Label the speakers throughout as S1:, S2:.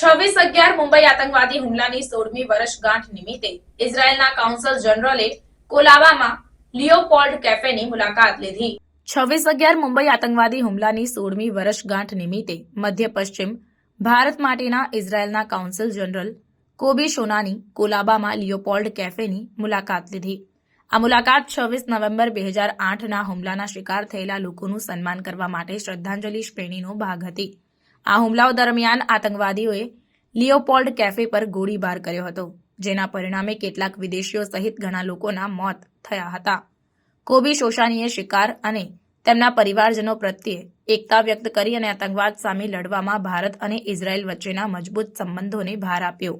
S1: છવ્વીસ અગિયાર મુંબઈ આતંકવાદી હુમલાની સોળમી વર્ષગાંઠ નિમિત્તે ઇઝરાયેલના કાઉન્સલ જનરલે કોલાબામાં લિયોપોલ્ડ કેફેની મુલાકાત લીધી. છવ્વીસ અગિયાર મુંબઈ આતંકવાદી હુમલાની સોળમી વર્ષગાંઠ નિમિત્તે મધ્ય પશ્ચિમ ભારત માટેના ઇઝરાયેલના કાઉન્સલ જનરલ કોબી શોનાની કોલાબામાં લિયોપોલ્ડ કેફેની મુલાકાત લીધી. આ મુલાકાત છવ્વીસ નવેમ્બર બે હજાર આઠના હુમલાના શિકાર થયેલા લોકોનું સન્માન કરવા માટે શ્રદ્ધાંજલિ શ્રેણીનો ભાગ હતી. આ હુમલાઓ દરમિયાન આતંકવાદીઓએ લિયોપોલ્ડ કેફે પર ગોળીબાર કર્યો હતો, જેના પરિણામે કેટલાક વિદેશીઓ સહિત ઘણા લોકોના મોત થયા હતા. કોબી શોશાનીએ શિકાર અને તેમના પરિવારજનો પ્રત્યે એકતા વ્યક્ત કરી અને આતંકવાદ સામે લડવામાં ભારત અને ઇઝરાયલ વચ્ચેના મજબૂત સંબંધોને ભાર આપ્યો.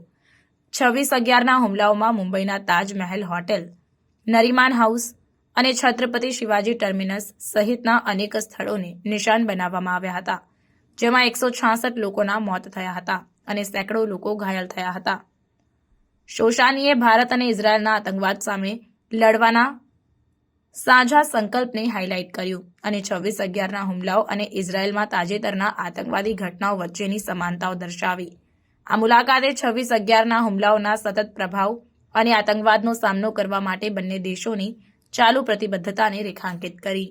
S1: છવ્વીસ અગિયારના હુમલાઓમાં મુંબઈના તાજમહેલ હોટેલ, નરીમાન હાઉસ અને છત્રપતિ શિવાજી ટર્મિનસ સહિતના અનેક સ્થળોને નિશાન બનાવવામાં આવ્યા હતા. જેમાં એકસો છાસઠ લોકોના મોત થયા હતા અને સેંકડો લોકો ઘાયલ થયા હતા. શોશાનીએ ભારત અને ઇઝરાયલના આતંકવાદ સામે લડવાના સાજા સંકલ્પને હાઇલાઇટ કર્યું અને છવ્વીસ અગિયારના હુમલાઓ અને ઇઝરાયલમાં તાજેતરના આતંકવાદી ઘટનાઓ વચ્ચેની સમાનતાઓ દર્શાવી. આ મુલાકાતે છવ્વીસ અગિયારના હુમલાઓના સતત પ્રભાવ અને આતંકવાદનો સામનો કરવા માટે બંને દેશોની ચાલુ પ્રતિબદ્ધતાને રેખાંકિત કરી.